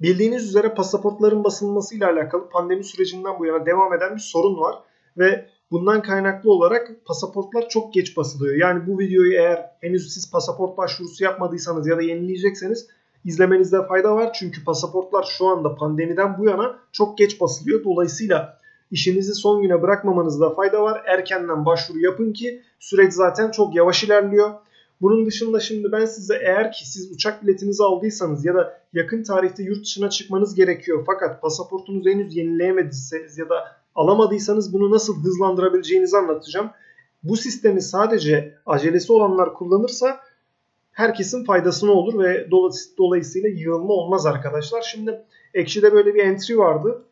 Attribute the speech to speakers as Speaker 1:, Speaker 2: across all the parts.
Speaker 1: Bildiğiniz üzere pasaportların basılmasıyla alakalı pandemi sürecinden bu yana devam eden bir sorun var ve bundan kaynaklı olarak pasaportlar çok geç basılıyor. Yani bu videoyu eğer henüz siz pasaport başvurusu yapmadıysanız ya da yenileyecekseniz izlemenizde fayda var. Çünkü pasaportlar şu anda pandemiden bu yana çok geç basılıyor. Dolayısıyla işinizi son güne bırakmamanızda fayda var. Erkenden başvuru yapın ki süreç zaten çok yavaş ilerliyor. Bunun dışında şimdi ben size eğer ki siz uçak biletinizi aldıysanız ya da yakın tarihte yurt dışına çıkmanız gerekiyor fakat pasaportunuzu henüz yenileyemediyseniz ya da alamadıysanız bunu nasıl hızlandırabileceğinizi anlatacağım. Bu sistemi sadece acelesi olanlar kullanırsa herkesin faydasına olur ve dolayısıyla yığılma olmaz arkadaşlar. Şimdi Ekşi'de böyle bir entry vardı.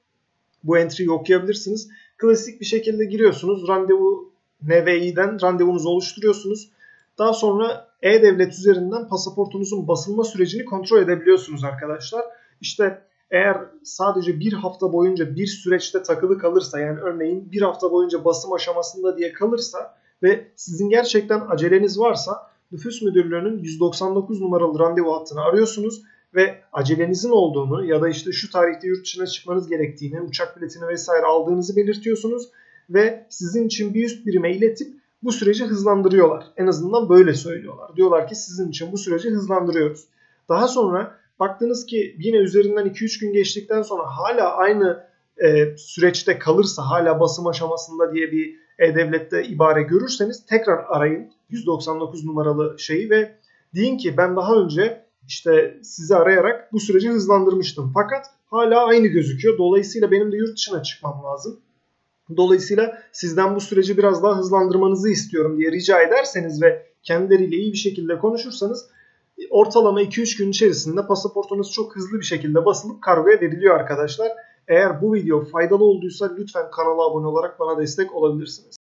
Speaker 1: Bu entry'yi okuyabilirsiniz. Klasik bir şekilde giriyorsunuz. Randevu NVI'den randevunuzu oluşturuyorsunuz. Daha sonra E-Devlet üzerinden pasaportunuzun basılma sürecini kontrol edebiliyorsunuz arkadaşlar. İşte eğer sadece bir hafta boyunca bir süreçte takılı kalırsa yani örneğin bir hafta boyunca basım aşamasında diye kalırsa ve sizin gerçekten aceleniz varsa nüfus müdürlüğünün 199 numaralı randevu hattını arıyorsunuz ve acelenizin olduğunu ya da işte şu tarihte yurt dışına çıkmanız gerektiğini, uçak biletini vesaire aldığınızı belirtiyorsunuz ve sizin için bir üst birime iletip bu süreci hızlandırıyorlar. En azından böyle söylüyorlar. Diyorlar ki sizin için bu süreci hızlandırıyoruz. Daha sonra baktınız ki yine üzerinden 2-3 gün geçtikten sonra hala aynı e, süreçte kalırsa hala basım aşamasında diye bir e-devlette ibare görürseniz tekrar arayın 199 numaralı şeyi ve deyin ki ben daha önce işte sizi arayarak bu süreci hızlandırmıştım. Fakat hala aynı gözüküyor. Dolayısıyla benim de yurt dışına çıkmam lazım. Dolayısıyla sizden bu süreci biraz daha hızlandırmanızı istiyorum diye rica ederseniz ve kendileriyle iyi bir şekilde konuşursanız ortalama 2-3 gün içerisinde pasaportunuz çok hızlı bir şekilde basılıp kargoya veriliyor arkadaşlar. Eğer bu video faydalı olduysa lütfen kanala abone olarak bana destek olabilirsiniz.